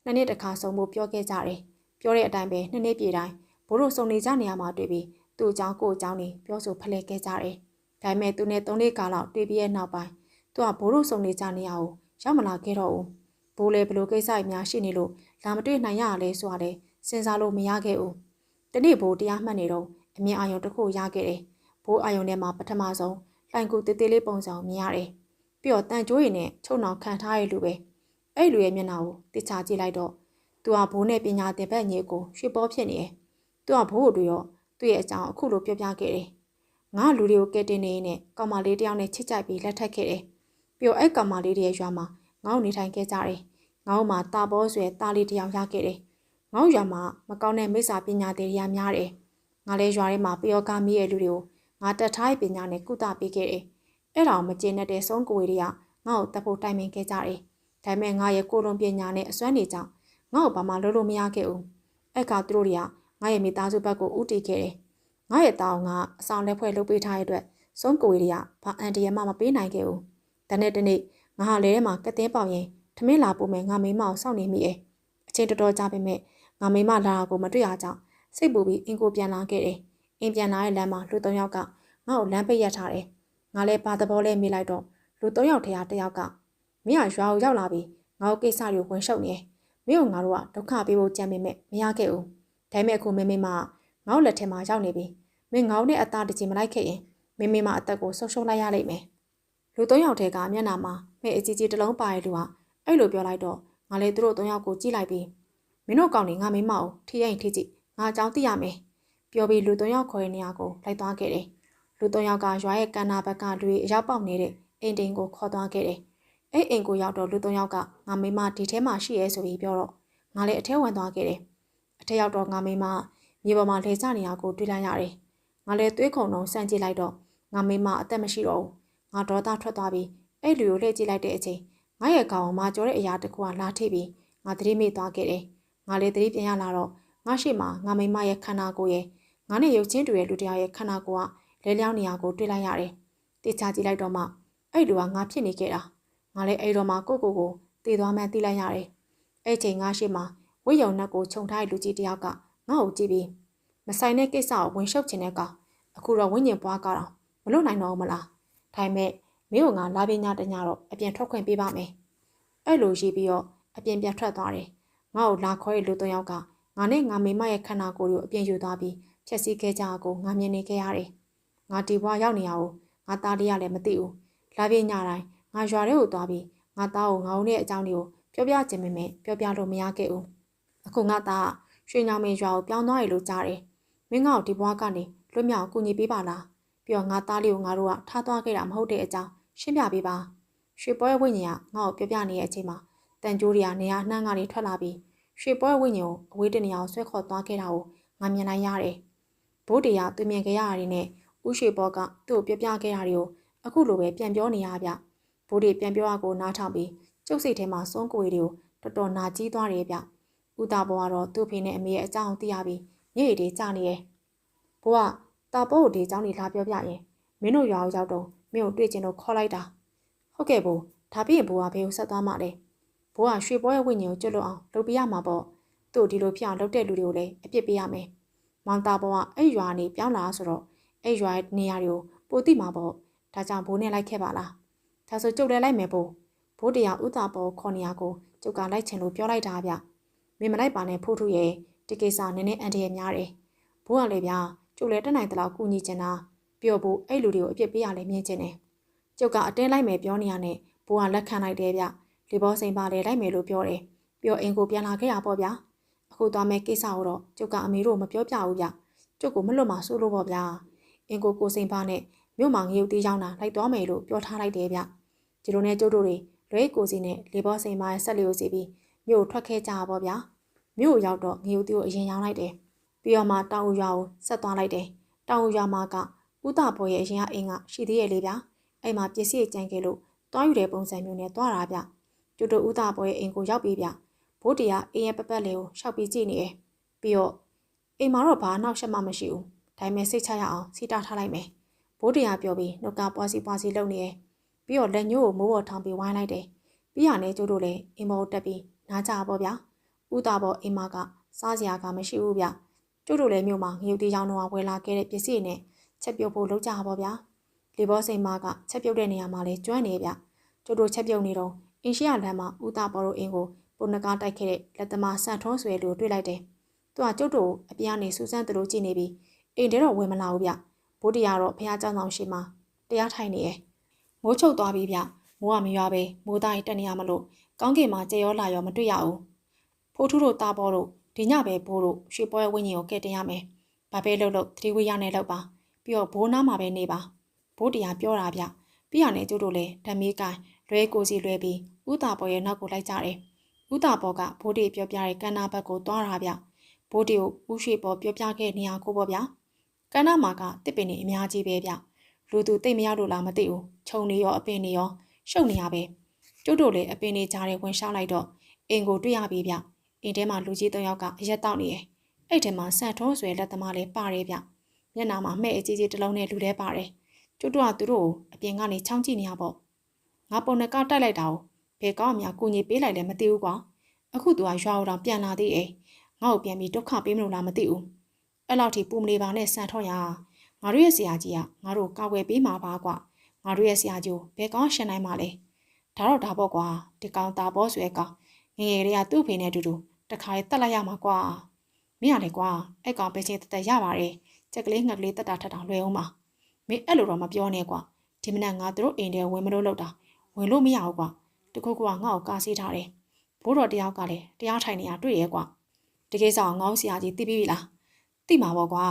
Speaker 1: နှစ်နှစ်တခါဆုံးဖို့ပြောခဲ့ကြတယ်။ပြောတဲ့အတိုင်းပဲနှစ်နှစ်ပြည့်တိုင်းဘိုးတို့စုံနေကြနေရမှာတွေ့ပြီးသူ့အကြောင်းကိုအကြောင်းတွေပြောဆိုဖလှယ်ခဲ့ကြတယ်။ဒါပေမဲ့သူနဲ့သုံးလေးကာလောက်တွေ့ပြီးရဲ့နောက်ပိုင်းသူကဘိုးတို့စုံနေကြနေရအောင်ရောက်မလာခဲ့တော့ဘူး။ဘိုးလည်းဘလို့ကိစ္စအများရှိနေလို့လာမတွေ့နိုင်ရလဲဆိုတာလေစဉ်းစားလို့မရခဲ့ဘူး။တနေ့ဘိုးတရားမှတ်နေတော့အမြင်အာရုံတစ်ခုရခဲ့တယ်။ဘိုးအာရုံထဲမှာပထမဆုံးလှိုင်ကူတေးသေးလေးပုံစံမြင်ရတယ်။ပြီးတော့တန်ကြိုးရည်နဲ့ချုံနှောင်ခံထားရလူပဲ အဲ့လူရဲ့မျက်နှာကိုတခြားကြည့်လိုက်တော့သူကဘိုးနဲ့ပညာသင်ဘက်ညီကိုရွှေပေါ်ဖြစ်နေတယ်သူကဘိုးကိုတွေ့ရောသူ့ရဲ့အကြောင်းအခုလိုပြောပြခဲ့တယ်ငါလူတွေကိုကဲတင်နေနဲ့ကောင်မလေးတယောက်နဲ့ချစ်ကြိုက်ပြီးလက်ထပ်ခဲ့တယ်ပြီးတော့အဲ့ကောင်မလေးရဲ့ရွာမှာငါ့ကိုနေထိုင်ခဲ့ကြတယ်ငါ့မှာတာဘောဆွဲတာလေးတယောက်ရခဲ့တယ်ငေါ့ရွာမှာမကောင်းတဲ့မိစ္ဆာပညာတွေရများတယ်ငါလည်းရွာထဲမှာပျော်ကားမိရဲ့လူတွေကိုငါတက်ထားတဲ့ပညာနဲ့ကုသပေးခဲ့တယ်အဲ့ဒါကိုမကျေနပ်တဲ့ဆုံးကိုဝေတွေကငါ့ကိုတပ်ဖို့တိုင်ပင်ခဲ့ကြတယ်။ ဒါပေမဲ့ငါရဲ့ကိုလုံးပညာနဲ့အစွမ်းနေကြောင့်ငါ့ကိုဘာမှလုပ်လို့မရခဲ့ဘူး။အဲ့ကသူတို့တွေကငါရဲ့မိသားစုဘက်ကိုဥတီခဲ့တယ်။ငါရဲ့တောင်းကအဆောင်လက်ဖွဲ့လုပ်ပေးထားတဲ့အတွက်ဆုံးကိုဝေတွေကဘာအန်တရမမပေးနိုင်ခဲ့ဘူး။ဒါနဲ့တနေ့ငါဟာလေထဲမှာကတင်းပေါင်ရင်ထမင်းလာပို့မယ်ငါမိမအောင်စောင့်နေမိရဲ့။အချိန်တော်တော်ကြာပေမဲ့ငါမိမလာတာကိုမတွေ့ရကြောင်းစိတ်ပူပြီးအင်ကိုပြန်လာခဲ့တယ်။အင်ပြန်လာတဲ့လမ်းမှာလူသုံးယောက်ကငါ့ကိုလမ်းပိတ်ရထားတယ်ငါလည်းဘာသဘောလဲမေးလိုက်တော့လူ၃ယောက်ထဲကတစ်ယောက်က မင်းကရွာကိုရောက်လာပြီးငါတို့ကိစ္စတွေကိုဝင်ရှုပ်နေတယ်မင်းတို့ငါတို့ကဒုက္ခပေးဖို့ကြံပေမဲ့မရခဲ့ဘူးဒါပေမဲ့အခုမမေမငါတို့လက်ထဲမှာရောက်နေပြီမင်းငါတို့နဲ့အသားတချင်မလိုက်ခဲ့ရင်မမေမအသက်ကိုဆုံးရှုံးလိုက်ရလိမ့်မယ်လူသုံးယောက်ထဲကမျက်နှာမှာမဲအကြီးကြီးတစ်လုံးပါရဲ့လူကအဲ့လိုပြောလိုက်တော့ငါလည်းသူတို့သုံးယောက်ကိုကြည့်လိုက်ပြီးမင်းတို့ကောင်နေငါမင်းမအောင်ထိရင်ထိကြည့်ငါအကြောင်းသိရမယ်ပြောပြီးလူသုံးယောက်ခေါ်တဲ့နေရာကိုလိုက်သွားခဲ့တယ်လူသုံးယောက်ကရွာရဲ့ကန်နာဘက်ကလူတွေအရောက်ပေါက်နေတဲ့အိမ်တိန်ကိုခေါ်သွားခဲ့တယ် အဲ့အိမ်ကိုရောက်တော့လူသုံးယောက်ကငါမင်းမဒီထဲမှာရှိရဲဆိုပြီးပြောတော့ငါလည်းအထဲဝင်သွားခဲ့တယ်အထက်ရောက်တော့ငါမင်းမမြေပေါ်မှာလေကျနေရကိုတွေ့လိုက်ရတယ်ငါလည်းသွေးခုံလုံးစမ်းကြည့်လိုက်တော့ငါမင်းမအသက်မရှိတော့ဘူးငါဒေါသထွက်သွားပြီးအဲ့လူကိုလှည့်ကြည့်လိုက်တဲ့အချိန်ငါရဲ့ကောင်မှာကြောတဲ့အရာတစ်ခုကလာထိပြီးငါသတိမေ့သွားခဲ့တယ်ငါလည်းသတိပြန်ရလာတော့ငါရှိမှငါမိမရဲ့ခန္ဓာကိုယ်ရဲ့ငါနဲ့ရုပ်ချင်းတူရဲ့လူတရားရဲ့ခန္ဓာကိုယ်ကလဲလျောင်းနေရကိုတွေ့လိုက်ရတယ်တေချာကြည့်လိုက်တော့မှအဲ့လူကငါဖြစ်နေခဲ့တာ ငါလည်းအဲ့တော့မှကိုကိုကိုတည်သွားမှန်းသိလိုက်ရတယ်အဲ့ချိန်ငါရှိမှဝိယုံနှက်ကိုခြုံထားတဲ့လူကြီးတယောက်ကငါ့ကိုကြည့်ပြီးမဆိုင်တဲ့ကိစ္စကိုဝင်ရှုပ်ချင်တဲ့ကောင်အခုတော့ဝိညာဉ်ပွားကတော့မလွတ်နိုင်တော့ဘူးမလားထိုင်မဲ့မင်းတို့ငါလာပညာတညာတော့အပြင်ထွက်ခွင့်ပေးပါမယ်အဲ့လိုရှိပြီးတော့အပြင်ပြန်ထွက်သွားတယ်ငါ့ကိုလာခေါ်တဲ့လူသုံးယောက်ကငါနဲ့ငါမိမရဲ့ခန္ဓာကိုယ်ကိုအပြင်ယူသွားပြီးဖြက်စီးခဲ့ကြကိုငါမြင်နေခဲ့ရတယ်ငါဒီဘွားရောက်နေရကိုငါသားလေးရလည်းမသိဘူးလာပြညတိုင်း ငါရွာထဲကိုသွားပြီးငါသားကိုငါ့ဦးနဲ့အကြောင်းတွေကိုပြောပြခြင်းမမဲ့ပြောပြလို့မရခဲ့ဘူးအခုငါသားရွှေညောင်မင်းရွာကိုပြောင်းသွားရလို့ကြားတယ်မင်းငါ့ကိုဒီဘွားကနေလွတ်မြောက်ကူညီပေးပါလားပြီးတော့ငါသားလေးကိုငါတို့ကထားသွားခဲ့တာမဟုတ်တဲ့အကြောင်းရှင်းပြပေးပါရွှေပွဲဝိညာဉ်ကငါ့ကိုပြောပြနေတဲ့အချိန်မှာတန်ကြိုးတွေကနေရာနှမ်းကနေထွက်လာပြီးရွှေပွဲဝိညာဉ်ကိုအဝေးတနေရာကိုဆွဲခေါ်သွားခဲ့တာကိုငါမြင်လိုက်ရတယ်ဘိုးတရားသူမြင်ခဲ့ရတာနဲ့ဥရွှေဘောကသူ့ကိုပြောပြခဲ့တာတွေကိုအခုလိုပဲပြန်ပြောနေရဗျ ဘိုးတွေပြန်ပြောတာကိုနားထောင်ပြီးကျုပ်စိတ်ထဲမှာစွန့်ကိုယ်တွေကိုတော်တော်နာကြီးသွားတယ်ဗျဥတာဘောကတော့သူ့ဖေနဲ့အမေရဲ့အကြောင်းသိရပြီးညစ်ရည်တွေကြာနေရဲ့ဘိုးကတာပိုးကိုဒီအကြောင်းတွေလာပြောပြရင်မင်းတို့ရွာကိုရောက်တော့မင်းကိုတွေ့ကျင်လို့ခေါ်လိုက်တာဟုတ်ကဲ့ဘိုးဒါပြီးရင်ဘိုးကဘေးကိုဆက်သွားမှလဲဘိုးကရွှေပွဲရဲ့ဝိညာဉ်ကိုကျွတ်လို့အောင်လုပ်ပြရမှာပေါ့သူ့ဒီလိုဖြစ်အောင်လုပ်တဲ့လူတွေကိုလည်းအပြစ်ပေးရမယ်မောင်တာဘောကအဲ့ရွာနေပြောင်းလာဆိုတော့အဲ့ရွာရဲ့နေရာတွေကိုပိုသိမှာပေါ့ဒါကြောင့်ဘိုးနဲ့လိုက်ခဲ့ပါလား ဒါဆိုကျုပ်လည်းလိုက်မယ်ဘိုးဘိုးတရားဥတာဘောခေါ်နေရကိုကျုပ်ကလိုက်ချင်လို့ပြောလိုက်တာဗျမင်းမလိုက်ပါနဲ့ဖိုးထုရဲ့ဒီကိစ္စနည်းနည်းအန်တရများတယ်ဘိုးကလည်းဗျာကျုပ်လည်းတက်နိုင်တဲ့လောက်ကူညီချင်တာပြောဖို့အဲ့လူတွေကိုအပြစ်ပေးရလဲမြင်ချင်တယ်ကျုပ်ကအတင်းလိုက်မယ်ပြောနေရနဲ့ဘိုးကလက်ခံလိုက်တယ်ဗျလေဘောစိန်ပါလေလိုက်မယ်လို့ပြောတယ်ပြောအင်ကိုပြန်လာခဲ့ရပေါ့ဗျာအခုသွားမယ်ကိစ္စကိုတော့ကျုပ်ကအမေတို့မပြောပြဘူးဗျကျုပ်ကိုမလွတ်မှစိုးလို့ပေါ့ဗျာအင်ကိုကိုစိန်ပါနဲ့ မြို့မှာငရုတ်သေးရောက်တာလိုက်သွားမယ်လို့ပြောထားလိုက်တယ်ဗျဒီလိုနဲ့ကျုပ်တို့တွေလွဲကိုစီနဲ့လေဘောစိန်ပါရဲ့ဆက်လျိုစီပြီးမြို့ထွက်ခဲ့ကြပါပေါ့ဗျာမြို့ရောက်တော့ငရုတ်သေးကိုအရင်ရောင်းလိုက်တယ်ပြီးတော့မှတောင်ဦးရွာကိုဆက်သွားလိုက်တယ်တောင်ဦးရွာမှာကဥတာဘော်ရဲ့အရင်ကအင်းကရှိသေးရဲ့လေဗျာအဲ့မှာပစ္စည်းကြံခဲ့လို့တွားယူတဲ့ပုံစံမျိုးနဲ့တွားတာဗျကျုပ်တို့ဥတာဘော်ရဲ့အိမ်ကိုရောက်ပြီးဗျဘိုးတရားအိမ်ရဲ့ပပတ်လေးကိုရှောက်ပြီးကြည့်နေတယ်ပြီးတော့အိမ်မှာတော့ဘာနောက်ရှက်မှမရှိဘူးဒါပေမဲ့စိတ်ချရအောင်စီတာထားလိုက်မယ် ဘိုးတရားပြောပြီးနှုတ်ကပွားစီပွားစီလုပ်နေတယ်ပြီးတော့လက်ညှိုးကိုမိုးပေါ်ထောင်ပြီးဝိုင်းလိုက်တယ်ပြီးရနေကျုပ်တို့လည်းအိမ်ပေါ်တက်ပြီးနားကြပါဗျာဥတာဘော်အိမ်မကစားစရာကမရှိဘူးဗျကျုပ်တို့လည်းမြို့မှာငရုတ်တီးရောင်းတော့ဝယ်လာခဲ့တဲ့ပစ္စည်းနဲ့ချက်ပြုတ်ဖို့လုပ်ကြပါဗျာလေဘောစိန်မကချက်ပြုတ်တဲ့နေရာမှာလဲကျွမ်းနေဗျကျုပ်တို့ချက်ပြုတ်နေတော့အင်းရှိရလမ်းမှာဥတာဘော်တို့အင်းကိုပုံနကားတိုက်ခဲ့တဲ့လက်သမားဆန့်ထုံးဆွဲလို့တွေ့လိုက်တယ်သူကကျုပ်တို့အပြားနေစူးစမ်းသလိုကြည့်နေပြီးအိမ်တဲတော့ဝင်မလာဘူးဗျ ဘိုးတရားတော့ဖះကြောင်ဆောင်ရှိမှာတရားထိုင်နေရဲ့မိုးချုပ်သွားပြီဗျမိုးကမရွာပဲမိုးသားကြီးတက်နေရမလို့ကောင်းကင်မှာကြေရောလာရောမတွေ့ရဘူးဖိုးထူးတို့တာပေါ်တို့ဒီညပဲဘိုးတို့ရွှေပွဲဝိညာဉ်ကိုကဲတင်ရမယ်ဘာပဲလုပ်လို့သတိဝိရနဲ့လုပ်ပါပြီးတော့ဘိုးနားမှာပဲနေပါဘိုးတရားပြောတာဗျပြီးရနဲ့ကျို့တို့လည်းဓမေးကိုင်လွဲကိုစီလွဲပြီးဥတာပေါ်ရဲ့နောက်ကိုလိုက်ကြတယ်ဥတာပေါ်ကဘိုးတီပြောပြတဲ့ကန္နာဘက်ကိုသွားတာဗျဘိုးတီကိုဥရှိပေါ်ပြောပြခဲ့နေရကိုပေါ့ဗျာ ကန္နာမှာကတစ်ပင်နေအများကြီးပဲဗျ။လူသူတိတ်မရလို့လားမသိဘူး။ခြုံနေရောအပင်နေရောရှုပ်နေရပဲ။ကျုပ်တို့လည်းအပင်နေကြားထဲဝင်ရှောက်လိုက်တော့အင်ကိုတွေ့ရပြီဗျ။အိမ်ထဲမှာလူကြီး၃ယောက်ကအရက်တောက်နေတယ်။အဲ့ထဲမှာဆန်ထုံးဆွဲလက်သမားလည်းပါတယ်ဗျ။မျက်နှာမှာမှဲ့အကြီးကြီးတစ်လုံးနဲ့လူလည်းပါတယ်။ကျွတ်တော့ကသူတို့ကိုအပြင်ကနေချောင်းကြည့်နေရပေါ့။ငါပုံနဲ့ကတိုက်လိုက်တာကိုဘယ်ကောင်းအများကူညီပေးလိုက်လဲမသိဘူးကွာ။အခုသူကရွာအောင်ပြန်လာသေးတယ်။ငါ့ကိုပြန်ပြီးဒုက္ခပေးမလို့လားမသိဘူး။ အဲ့လောက်ထိပူမနေပါနဲ့ဆန်ထုံးရ။ငါတို့ရဲ့ဆရာကြီးကငါတို့ကာဝယ်ပေးမှာပါကွာ။ငါတို့ရဲ့ဆရာကြီးကိုဘယ်ကောင်းရှင်နိုင်မှာလဲ။ဒါတော့ဒါပေါ့ကွာဒီကောင်တာဘောဆွဲကောင်ငယ်ငယ်လေးကသူ့ဖေနဲ့အတူတူတခါလေးတက်လိုက်ရမှာကွာမင်းရလေကွာအဲ့ကောင်ပဲချင်းတက်တက်ရပါတယ်ချက်ကလေးငှက်ကလေးတက်တာထက်တောင်လွယ်အောင်ပါမင်းအဲ့လိုတော့မပြောနဲ့ကွာဒီမနက်ငါတို့အိမ်ထဲဝင်မလို့လောက်တာဝင်လို့မရဘူးကွာတခုကငါ့ကိုကားစီးထားတယ်ဘိုးတော်တယောက်ကလည်းတရားထိုင်နေရတွေ့ရဲကွာတကယ်ဆောင်ငေါ့ဆရာကြီးသိပြီလား သိမှာပေါ့ကွာ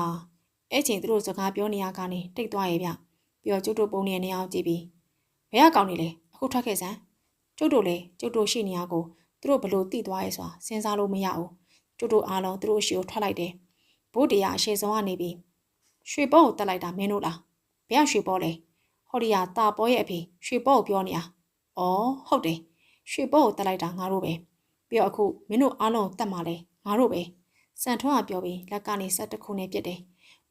Speaker 1: အဲ့ချိန်သူတို့စကားပြောနေရကနေတိတ်သွားရဲ့ဗျပြီးတော့ကျုပ်တို့ပုံနေနေအောင်ကြည့်ပြီးဘယ်ကကောင်းနေလဲအခုထွက်ခဲ့စမ်းကျုပ်တို့လေကျုပ်တို့ရှိနေရကိုသူတို့ဘလို့တိသွားရဲဆိုတာစဉ်းစားလို့မရဘူးကျုပ်တို့အားလုံးသူတို့ရှိကိုထွက်လိုက်တယ်ဘိုးတရားအရှိဆုံးကနေပြီးရွှေဘောကိုတက်လိုက်တာမင်းတို့လားဘယ်ကရွှေဘောလဲဟော်ဒီယာတာပေါ်ရဲ့အဖေရွှေဘောကိုပြောနေတာဩဟုတ်တယ်ရွှေဘောကိုတက်လိုက်တာငါတို့ပဲပြီးတော့အခုမင်းတို့အားလုံးတက်มาလဲငါတို့ပဲ စံထွန်းကပြောပြီးလက်ကနေဆက်တစ်ခုနဲ့ပြစ်တယ်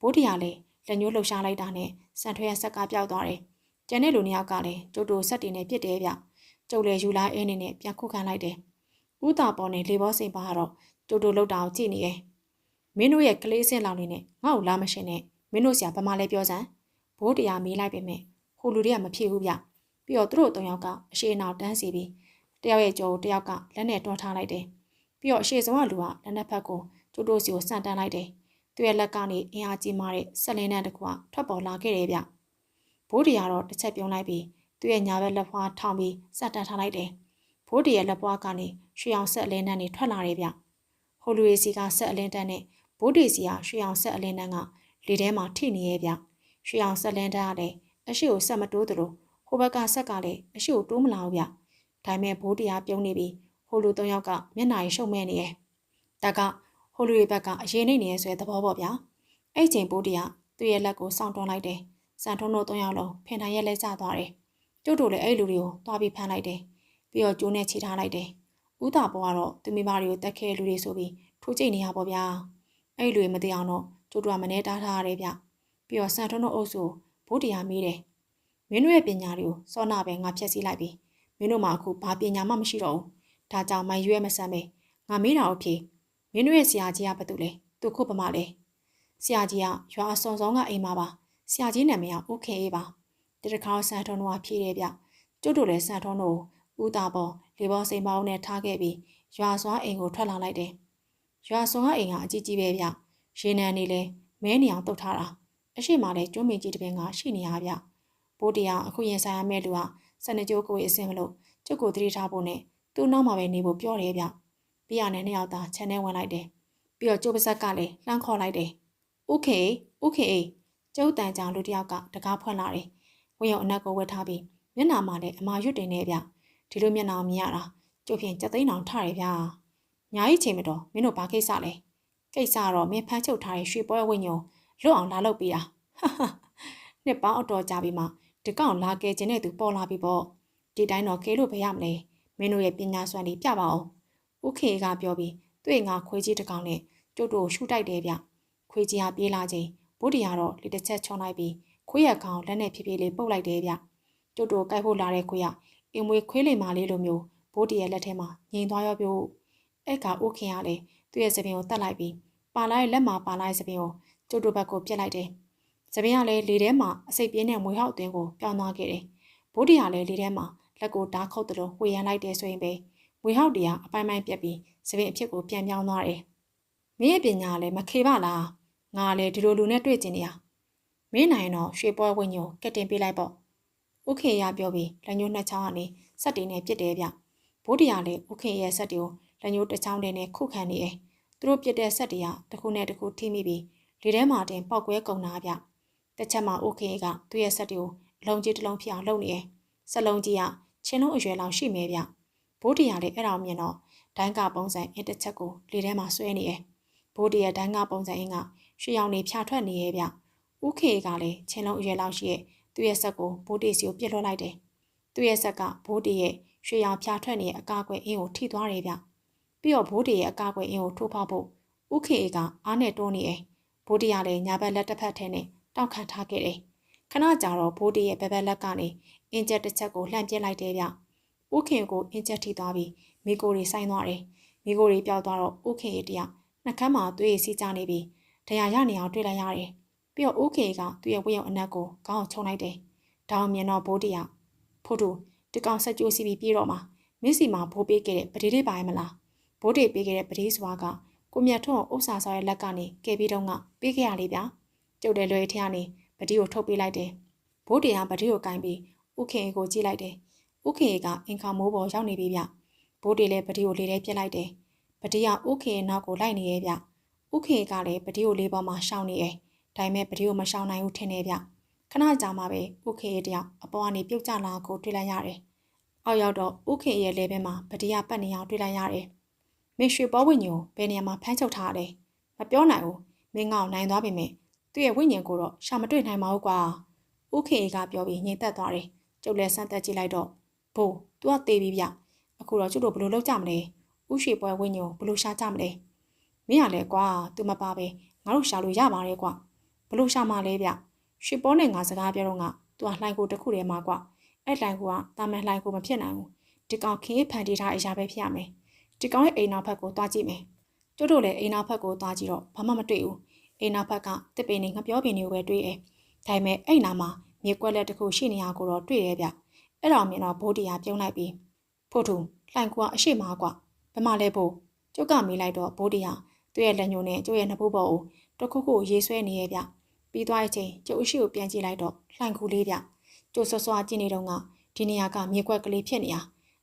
Speaker 1: ဘိုးတရားလည်းလက်ညှိုးလှုပ်ရှားလိုက်တာနဲ့စံထွန်းရဲ့ဆက်ကပြောက်သွားတယ်ကျန်တဲ့လူနှစ်ယောက်ကလည်းကျုပ်တို့ဆက်တင်နဲ့ပြစ်တယ်ဗျကျုပ်လည်းယူလာအင်းနေနဲ့ပြန်ခုခံလိုက်တယ်ဦးတာပေါ်နဲ့လေဘောစိန်ပါကတော့ကျုပ်တို့လှုပ်တာကိုကြည့်နေရဲ့မင်းတို့ရဲ့ကလေးစင်လောင်နေနဲ့ငါ့ကိုလာမရှင်နဲ့မင်းတို့ဆရာဗမာလည်းပြောစမ်းဘိုးတရားမေးလိုက်ပေမဲ့ဟိုလူတွေကမဖြစ်ဘူးဗျပြီးတော့သူတို့သုံးယောက်ကအရှိအနောက်တန်းစီပြီးတယောက်ရဲ့ကြောတယောက်ကလက်နဲ့တွန်းထားလိုက်တယ်ပြီးတော့အရှိဆုံးကလူကလက်နှစ်ဖက်ကို ကျိုးတို့စီကိုစန့်တန်းလိုက်တယ်သူ့ရဲ့လက်ကနေအင်အားကြီးမားတဲ့ဆက်လင်းတဲ့တစ်ခုကထွက်ပေါ်လာခဲ့တယ်ဗျဘိုးတရားတော့တစ်ချက်ပြုံးလိုက်ပြီးသူ့ရဲ့ညာဘက်လက်ဖွားထောင်ပြီးစက်တန်းထားလိုက်တယ်ဘိုးတရဲ့လက်ပွားကနေရွှေအောင်ဆက်အလင်းတန်းတွေထွက်လာတယ်ဗျဟိုလူရီစီကဆက်အလင်းတန်းနဲ့ဘိုးတေစီကရွှေအောင်ဆက်အလင်းတန်းကလေထဲမှာထိနေရဲ့ဗျရွှေအောင်ဆက်လင်းတန်းကလည်းအရှိကိုဆက်မတိုးသလိုဟိုဘက်ကဆက်ကလည်းအရှိကိုတိုးမလာဘူးဗျဒါပေမဲ့ဘိုးတရားပြုံးနေပြီးဟိုလူသုံးယောက်ကမျက်နှာရရှုံမဲ့နေရဲ့တက ဟိုလူရဲ့ဘက်ကအရင်နေနေရဲ့ဆိုတဲ့သဘောပေါ့ဗျာအဲ့ချိန်ဘိုးတရားသူ့ရဲ့လက်ကိုစောင့်တွန်းလိုက်တယ်စံထုံးတို့သုံးယောက်လုံးဖင်ထိုင်ရဲ့လဲကျသွားတယ်ကျုပ်တို့လည်းအဲ့လူတွေကိုတွားပြီးဖမ်းလိုက်တယ်ပြီးတော့ကျိုးနဲ့ခြိထားလိုက်တယ်ဥတာပေါ်ကတော့သူမိမတွေကိုတက်ခဲလူတွေဆိုပြီးထိုးကျိတ်နေရပါဗျာအဲ့လူတွေမသိအောင်တော့ကျိုးတို့ကမနေတားထားရတယ်ဗျပြီးတော့စံထုံးတို့အုပ်စုဘိုးတရားမေးတယ်မင်းတို့ရဲ့ပညာတွေကိုစောနာပဲငါဖြည့်ဆည်းလိုက်ပြီမင်းတို့မှအခုဘာပညာမှမရှိတော့ဘူးဒါကြောင့်မရွေးမဆန်းပဲငါမေးတာအဖြစ် မင်းတို့ရဲ့ဆရာကြီးကဘာတူလဲသူခုပမလဲဆရာကြီးကရွာအစုံဆုံးကအိမ်မှာပါဆရာကြီးနာမည်ကဦးခင်အေးပါတတခါဆန်ထုံးတို့ကဖြေးတယ်ဗျကျုပ်တို့လည်းဆန်ထုံးတို့ဦးတာပေါ်လေပေါ်စိန်ပေါင်းနဲ့ထားခဲ့ပြီးရွာစွာအိမ်ကိုထွက်လာလိုက်တယ်ရွာစွာအိမ်ကအကြီးကြီးပဲဗျရေနံနေလဲမဲနေအောင်တုတ်ထားတာအရှိမလဲကျွန်းမင်ကြီးတပင်ကရှိနေရဗျဘိုးတရားအခုရင်ဆိုင်ရမယ့်လူကစနေကြိုးကိုအစင်မလို့ကျုပ်ကိုတတိထားဖို့နဲ့သူ့နောက်မှာပဲနေဖို့ပြောတယ်ဗျ ပြရနဲ့နှစ်ယောက်သားခြံထဲဝင်လိုက်တယ်ပြီးတော့ကျုပ်ပါဇက်ကလည်းလှမ်းခေါ်လိုက်တယ်ဥခေဥခေကျုပ်တန်ကြောင်လူတယောက်ကတကားဖွင့်လာတယ်ဝင်းရုံအနက်ကိုဝတ်ထားပြီးမျက်နှာမှာလည်းအမာရွတ်တင်နေဗျဒီလိုမျက်နှာမြင်ရတာကျုပ်ဖြင့်ကြက်သိန်းအောင်ထားရဗျာညာကြီးချိန်မတော်မင်းတို့ဘာကိစ္စလဲကိစ္စတော့မင်းဖမ်းချုပ်ထားတဲ့ရွှေပွဲဝင်းညုံလွတ်အောင်လာလုပ်ပေးတာဟာဟာနှစ်ပေါင်းအတော်ကြာပြီမှဒီကောင်လာကဲခြင်းနဲ့သူပေါ်လာပြီပေါ့ဒီတိုင်းတော့ကဲလို့ဘယ်ရမလဲမင်းတို့ရဲ့ပညာစွမ်းတွေပြပါအောင် ဥခေကပြောပြီးတွေ့ငါခွေးကြီးတစ်ကောင်နဲ့ကျုပ်တို့ရှူတိုက်တယ်ဗျခွေးကြီးကပြေးလာချိန်ဘုဒ္ဓရာတော့လေတစ်ချက်ချွန်လိုက်ပြီးခွေးရကောင်လက်နဲ့ဖြည်းဖြည်းလေးပုတ်လိုက်တယ်ဗျကျုပ်တို့ကြိုက်ဖို့လာတဲ့ခွေးကအင်မွေခွေးလိမ်မာလေးလိုမျိုးဘိုးတရဲ့လက်ထဲမှာငြိမ်သွားရောပြို့အဲ့ကအိုခင်ကလည်းသူ့ရဲ့သပင်ကိုတတ်လိုက်ပြီးပါလာရဲ့လက်မှာပါလာရဲ့သပင်ကိုကျုပ်တို့ဘက်ကိုပြစ်လိုက်တယ်သပင်ကလည်းလေထဲမှာအစိတ်ပြင်းတဲ့မွေဟောက်အတွင်းကိုပြောင်းသွားခဲ့တယ်ဘိုးတရလည်းလေထဲမှာလက်ကိုဓာတ်ခုတ်တယ်လို့ဝေရန်လိုက်တယ်ဆိုရင်ပဲ မွေဟောက်တရအပိုင်းပိုင်းပြက်ပြီးသပင်အဖြစ်ကိုပြန်ပြောင်းသွားတယ်မင်းရဲ့ပညာလည်းမခေပါလားငါလည်းဒီလိုလူနဲ့တွေ့ကျင်နေရမင်းနိုင်တော့ရွှေပွဲဝင်းညိုကက်တင်ပေးလိုက်ပေါ့ဥခေရပြောပြီးလက်ညှိုးနှစ်ချောင်းကနေစက်တင်နဲ့ပြစ်တယ်ဗျဘိုးတရားလည်းဥခေရဲ့စက်တွေကိုလက်ညှိုးတစ်ချောင်းတည်းနဲ့ခုခံနေတယ်သူတို့ပြစ်တဲ့စက်တွေကတစ်ခုနဲ့တစ်ခုထိမိပြီးလေထဲမှာတင်ပောက်ကွဲကုန်တာဗျတစ်ချက်မှဥခေကသူ့ရဲ့စက်တွေကိုအလုံးကြီးတစ်လုံးဖြစ်အောင်လုပ်နေတယ်စက်လုံးကြီးကချင်းလုံးအရွယ်လောက်ရှိမယ်ဗျ ဘိုးတရားလည်းအဲ့ဒါမြင်တော့ဒိုင်းကပုံစံအင်းတစ်ချက်ကိုလေထဲမှာဆွဲနေတယ်ဘိုးတရားဒိုင်းကပုံစံအင်းကရွှေရောင်နေဖြာထွက်နေရဲ့ဗျဥခေကလည်းချင်းလုံးအရွယ်လောက်ရှိရဲ့သူ့ရဲ့ဆက်ကိုဘိုးတေစီကိုပြစ်လွှတ်လိုက်တယ်။သူ့ရဲ့ဆက်ကဘိုးတေရဲ့ရွှေရောင်ဖြာထွက်နေတဲ့အကားကွယ်အင်းကိုထိသွားတယ်ဗျ။ပြီးတော့ဘိုးတေရဲ့အကားကွယ်အင်းကိုထိုးဖောက်ဖို့ဥခေကအားနဲ့တွန်းနေတယ်။ဘိုးတေကလည်းညာဘက်လက်တစ်ဖက်ထဲနဲ့တောက်ခံထားခဲ့တယ်။ခဏကြာတော့ဘိုးတေရဲ့ဘက်ဘက်လက်ကနေအင်ဂျက်တစ်ချက်ကိုလှမ်းပစ်လိုက်တယ်ဗျ။ ဥခင်ကိုအင်ဂျက်ထိသွားပြီးမိကိုတွေဆိုင်သွားတယ်။မိကိုတွေပျောက်သွားတော့ဥခင်ရဲ့တရားနှကမ်းမှာသွေးစီးကြနေပြီးတရားရနေအောင်တွေ့လိုက်ရတယ်။ပြီးတော့အိုးခေကသူ့ရဲ့ဝိယုံအနက်ကိုခေါင်းချုံလိုက်တယ်။ဒါအောင်မြင်တော့ဘိုးတရဖို့တူဒီကောင်ဆက်ကြိုးစီပြီးပြေးတော့မှာမင်းစီမှာဘိုးပေးခဲ့တဲ့ပတိလေးပါရမလားဘိုးတေပေးခဲ့တဲ့ပတိစွာကကိုမြတ်ထွန်းဥစ္စာဆော်ရဲ့လက်ကနေကဲပြီးတော့ကပေးခဲ့ရလေဗျာကျုပ်တဲ့လွယ်ထရကနေပတိကိုထုတ်ပေးလိုက်တယ်ဘိုးတေကပတိကိုကင်ပြီးဥခင်ကိုကြည့်လိုက်တယ် ဥခင်ကအင်ခါမိုးပေါ်ရောက်နေပြီဗျဘိုးတေလည်းပတိကိုလေထဲပြစ်လိုက်တယ်ပတိကဥခင်ရဲ့နောက်ကိုလိုက်နေရဲ့ဗျဥခင်ကလည်းပတိကိုလေးပေါ်မှာရှောင်းနေရဲ့ဒါပေမဲ့ပတိကိုမရှောင်းနိုင်ဘူးထင်နေဗျခဏကြာမှပဲဥခင်ရဲ့တယောက်အပေါ်ကနေပြုတ်ကျလာကိုတွေ့လိုက်ရတယ်အောက်ရောက်တော့ဥခင်ရဲ့လေဘင်းမှာပတိကပတ်နေအောင်တွေ့လိုက်ရတယ်မင်းရွှေပေါ်ဝိညာဉ်ကိုဘယ်နေရာမှာဖမ်းချုပ်ထားတယ်မပြောနိုင်ဘူးမင်းငေါ့နိုင်သွားပြီမဲ့သူ့ရဲ့ဝိညာဉ်ကိုတော့ရှာမတွေ့နိုင်ပါဘူးကွာဥခင်အေကပြောပြီးငြိမ်သက်သွားတယ်ကျုပ်လည်းစမ်းသက်ကြည့်လိုက်တော့ ဘို့ तू ကတေးပြီဗျအခုတော့ကျုပ်တို့ဘယ်လိုလုပ်ကြမလဲဥရှိပွဲဝိညာဉ်ကိုဘယ်လိုရှာကြမလဲမင်းရလဲကွာ तू မပါပဲငါတို့ရှာလို့ရပါတယ်ကွာဘယ်လိုရှာမှလဲဗျရွှေပေါ်နဲ့ငါစကားပြောတော့ငါ तू ကလှိုင်ကိုတစ်ခုတည်းမှာကွာအဲ့လှိုင်ကိုကတာမန်လှိုင်ကိုမဖြစ်နိုင်ဘူးဒီကောင်ခင်းဖန်တီးထားအရာပဲဖြစ်ရမယ်ဒီကောင်ရဲ့အိမ်နောက်ဘက်ကိုတွားကြည့်မယ်ကျုပ်တို့လည်းအိမ်နောက်ဘက်ကိုတွားကြည့်တော့ဘာမှမတွေ့ဘူးအိမ်နောက်ဘက်ကတစ်ပင်နေငပြောပင်တွေကိုပဲတွေ့တယ်ဒါပေမဲ့အဲ့နာမှာမြေကွက်လက်တစ်ခုရှိနေရကိုတော့တွေ့ရဗျ အဲ့တော့မြင်တော့ဘိုးတရားပြုံးလိုက်ပြီးဖို့သူလှိုင်ကွာအရှိမာကွာဘယ်မှလဲဖို့ကျုပ်ကမေးလိုက်တော့ဘိုးတရားသူ့ရဲ့လက်ညှိုးနဲ့ကျုပ်ရဲ့နှစ်ဖူးပေါ်ကိုတစ်ခုခုရေးဆွဲနေရဲ့ဗျပြီးသွားတဲ့အချိန်ကျုပ်အရှိကိုပြန်ကြည့်လိုက်တော့လှိုင်ကူလေးဗျကျုပ်ဆွဆွားကြည့်နေတော့ကဒီနေရာကမြေကွက်ကလေးဖြစ်နေတာ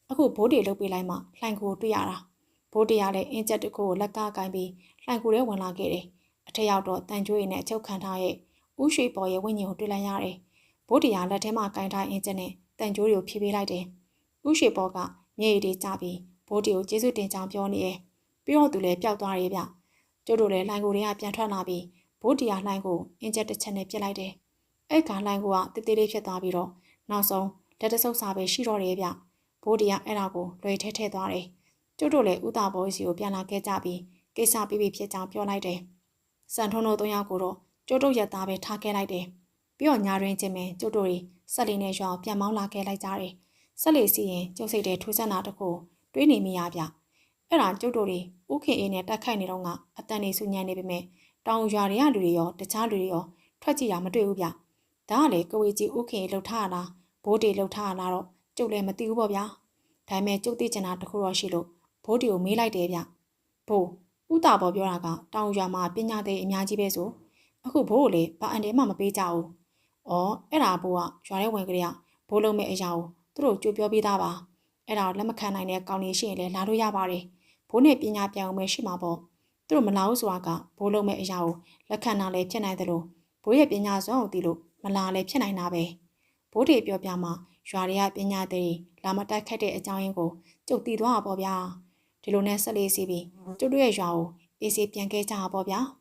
Speaker 1: အခုဘိုးတွေလုတ်ပေးလိုက်မှလှိုင်ကူကိုတွေ့ရတာဘိုးတရားလည်းအင်းချက်တစ်ခုကိုလက်ကကင်ပြီးလှိုင်ကူထဲဝင်လာခဲ့တယ်အထက်ရောက်တော့တန်ကြွေးနဲ့အချုပ်ခံထားရဲ့ဥရွှေပေါ်ရဲ့ဝိညာဉ်ကိုတွေ့လိုက်ရတယ်ဘိုးတရားလက်ထဲမှာကင်ထားအင်းချက်နဲ့ တန်ကြိုးတွေကိုဖြေးပေးလိုက်တယ်။ဥရှိပေါ်ကမျက်ရည်တွေကျပြီးဘိုးတီကိုကျေးဇူးတင်ကြောင်းပြောနေတယ်။ပြီးတော့သူလည်းပျောက်သွားရဲ့ဗျ။ကျို့တို့လည်းလိုင်းကိုတွေကပြန်ထွက်လာပြီးဘိုးတီယာလိုင်းကိုအင်ဂျက်တစ်ချက်နဲ့ပြစ်လိုက်တယ်။အဲ့ကလိုင်းကိုကတိတိလေးဖြစ်သွားပြီးတော့နောက်ဆုံးလက်တဆုပ်စာပဲရှိတော့တယ်ဗျ။ဘိုးတီယာအဲ့ဒါကိုလွယ်ထဲထည့်သွားတယ်။ကျို့တို့လည်းဥတာဘောစီကိုပြန်လာခဲ့ကြပြီးကိစ္စပြီးပြီဖြစ်ကြောင်းပြောလိုက်တယ်။စံထုံးတို့၃ယောက်ကိုတော့ကျို့တို့ရက်သားပဲထားခဲ့လိုက်တယ်။ ပြီးတော့ညာရင်းချင်းပဲကျို့တို့တွေဆက်လီနဲ့ရွာပြန်မောင်းလာခဲ့လိုက်ကြတယ်။ဆက်လီစီရင်ကျုပ်စိတ်တဲ့ထူးဆန်းတာတခုတွေးနေမိရဗျ။အဲ့ဒါကျုပ်တို့တွေဥခင်အေးနဲ့တက်ခိုက်နေတော့ကအတန်နေစုညံနေပေမဲ့တောင်ရွာတွေကလူတွေရောတခြားလူတွေရောထွက်ကြည့်တာမတွေ့ဘူးဗျ။ဒါကလေကဝေကြီးဥခင်အေးလှုပ်ထားရလားဘိုးတီလှုပ်ထားရလားတော့ကျုပ်လည်းမသိဘူးပေါ့ဗျာ။ဒါပေမဲ့ကျုပ်သိချင်တာတခုတော့ရှိလို့ဘိုးတီကိုမေးလိုက်တယ်ဗျ။ဘိုးဥတာပေါ်ပြောတာကတောင်ရွာမှာပညာသေးအများကြီးပဲဆိုအခုဘိုးကိုလေဘာအန်တဲမှမပေးကြဘူး။ အော်အဲ့ဒါဘိုးကရွာထဲဝင်ကြရဘိုးလုံးမဲ့အရာကိုသူတို့ကြိုပြောပေးသားပါ။အဲ့ဒါလက်မခံနိုင်တဲ့ကောင်းနေရှိရင်လည်းလာလို့ရပါတယ်။ဘိုးနဲ့ပညာပြန်အောင်ပဲရှိမှာပေါ့။သူတို့မလာဘူးဆိုတာကဘိုးလုံးမဲ့အရာကိုလက်ခံတာလည်းဖြစ်နိုင်တယ်လို့ဘိုးရဲ့ပညာစွမ်းကိုသိလို့မလာလည်းဖြစ်နိုင်တာပဲ။ဘိုးတွေပြောပြမှာရွာတွေကပညာသည်လာမတိုက်ခတ်တဲ့အကြောင်းရင်းကိုကြုတ်တည်သွားတာပေါ့ဗျာ။ဒီလိုနဲ့ဆက်လေးစီပြီးကျုပ်တို့ရဲ့ရွာကိုအေးစေးပြန်ခဲ့ကြတာပေါ့ဗျာ။